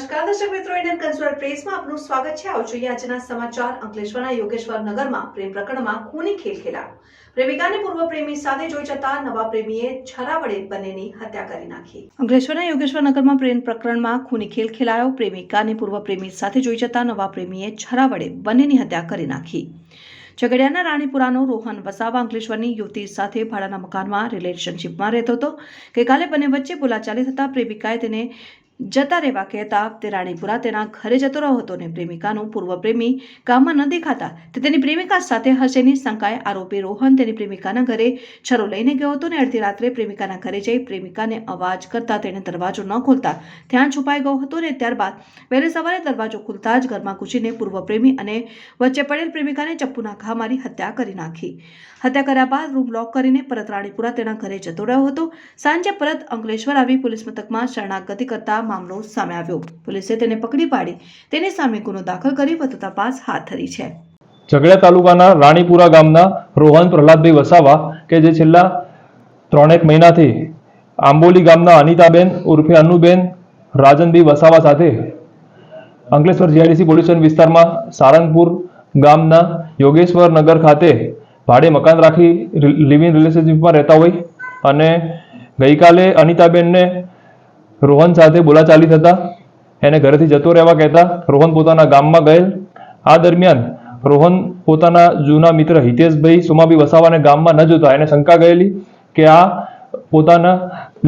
નમસ્કાર, દર્શક મિત્રો, ઇન્ડિયન કન્સ્યુલર પ્રેસમાં આપનું સ્વાગત છે. આવો આજના સમાચાર. અંકલેશ્વરના યોગેશ્વર નગરમાં પ્રેમ પ્રકરણમાં ખૂની ખેલ ખેલાયો પ્રેમિકાને પૂર્વ પ્રેમી સાથે જોઈ જતા નવા પ્રેમીએ છરા વડે બંનેની હત્યા કરી નાખી. અંકલેશ્વરના યોગેશ્વર નગરમાં પ્રેમ પ્રકરણમાં ખૂની ખેલ ખેલાયો. પ્રેમિકાને પૂર્વ પ્રેમી સાથે જોઈ જતા નવા પ્રેમીએ છરા વડે બંનેની હત્યા કરી નાખી. ઝઘડિયાના રાણીપુરાનો રોહન વસાવા અંકલેશ્વરની યુવતી સાથે ભાડાના મકાનમાં રિલેશનશીપમાં રહેતો હતો. ગઈકાલે બંને વચ્ચે બોલાચાલી થતા પ્રેમિકાએ તેને જતા રહેવા કહેતા તે રાણીપુરા તેના ઘરે જતો રહ્યો હતો અને પ્રેમિકાનું પૂર્વ પ્રેમી ગામમાં ન દેખાતા તે તેની પ્રેમિકા સાથે હશેની શંકાએ આરોપી રોહન તેની પ્રેમિકાના ઘરે છરો લઈને ગયો હતો અને અડધી રાત્રે પ્રેમિકાના ઘરે જઈ પ્રેમિકાને અવાજ કરતા તેણે દરવાજો ન ખોલતા ત્યાં છુપાઈ ગયો હતો અને ત્યારબાદ વહેલી સવારે દરવાજો ખુલતા જ ઘરમાં ઘૂસીને પૂર્વ પ્રેમી અને વચ્ચે પડેલ પ્રેમિકાને ચપ્પુના ઘા મારી હત્યા કરી નાખી. હત્યા કર્યા બાદ રૂમ લોક કરીને પરત રાણીપુરા તેના ઘરે જતો રહ્યો હતો. સાંજે પરત અંકલેશ્વર આવી પોલીસ મથકમાં શરણાગતિ કરતા મામલો સામે આવ્યો. પોલીસે તેને પકડી પાડી. તેની સામે ગુનો દાખલ કરી વધુ તપાસ હાથ ધરી છે. ઝઘડા તાલુકાના રાણીપુરા ગામના રોહન પ્રહલાદભાઈ વસાવા કે જે છેલ્લા ત્રણેક મહિનાથી આંબોલી ગામના અનિતાબેન ઉર્ફે અનુબેન, રાજનભાઈ વસાવા સાથે અંકલેશ્વર જીઆઈડીસી પોલીસ વિસ્તારમાં સારંગપુર ગામના યોગેશ્વર નગર ખાતે ભાડે મકાન રાખી લિવિંગ રિલેશનશીપમાં રહેતા હોય અને ગઈકાલે અનિતાબેનને રોહન સાથે બોલાચાલી થતા એને ઘરેથી જતો રહેવા કહેતા રોહન પોતાના ગામમાં ગયેલ. આ દરમિયાન રોહન પોતાના જૂના મિત્ર હિતેશભાઈ સોમાભાઈ વસાવાને ગામમાં ન જોતા એને શંકા ગયેલી કે આ પોતાના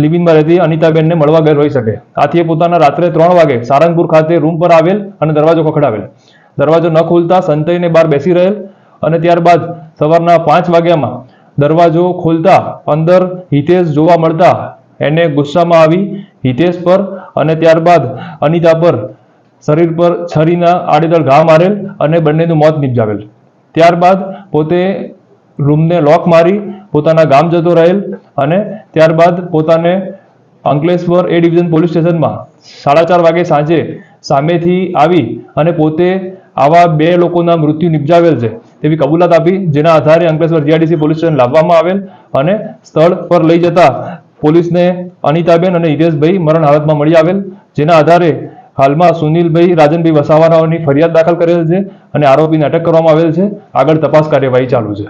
લિવિંગમાં રહેતી અનિતાબેનને મળવા ગયેલ હોઈ શકે. આથી એ પોતાના રાત્રે ત્રણ વાગે સારંગપુર ખાતે રૂમ પર આવેલ અને દરવાજો ખખડાવેલ. દરવાજો ન ખોલતા સંતઈને બહાર બેસી રહેલ અને ત્યારબાદ સવારના પાંચ વાગ્યામાં દરવાજો ખોલતા અંદર હિતેશ જોવા મળતા એને ગુસ્સામાં આવી હિતેશ પર અને ત્યારબાદ અનિતા પર શરીર પર છરીના આડેધડ ઘા મારેલ અને બંનેનું મોત નિપજાવેલ. ત્યારબાદ પોતે રૂમને લોક મારી પોતાના ગામ જતો રહેલ અને ત્યારબાદ પોતાને અંકલેશ્વર એ ડિવિઝન પોલીસ સ્ટેશનમાં સાડા ચાર વાગે સાંજે સામેથી આવી અને પોતે આવા બે લોકોના મૃત્યુ નિપજાવેલ છે તેવી કબૂલાત આપી, જેના આધારે અંકલેશ્વર જીઆઈડીસી પોલીસ સ્ટેશન લાવવામાં આવેલ અને સ્થળ પર લઈ જતા પોલીસને અનિતાબેન અને હિરેશભાઈ મરણ હાલતમાં મળી આવેલ, જેના આધારે હાલમાં સુનિલભાઈ, રાજનભાઈ વસાવાનાઓની ફરિયાદ દાખલ કરેલ છે અને આરોપીને અટક કરવામાં આવેલ છે. આગળ તપાસ કાર્યવાહી ચાલુ છે.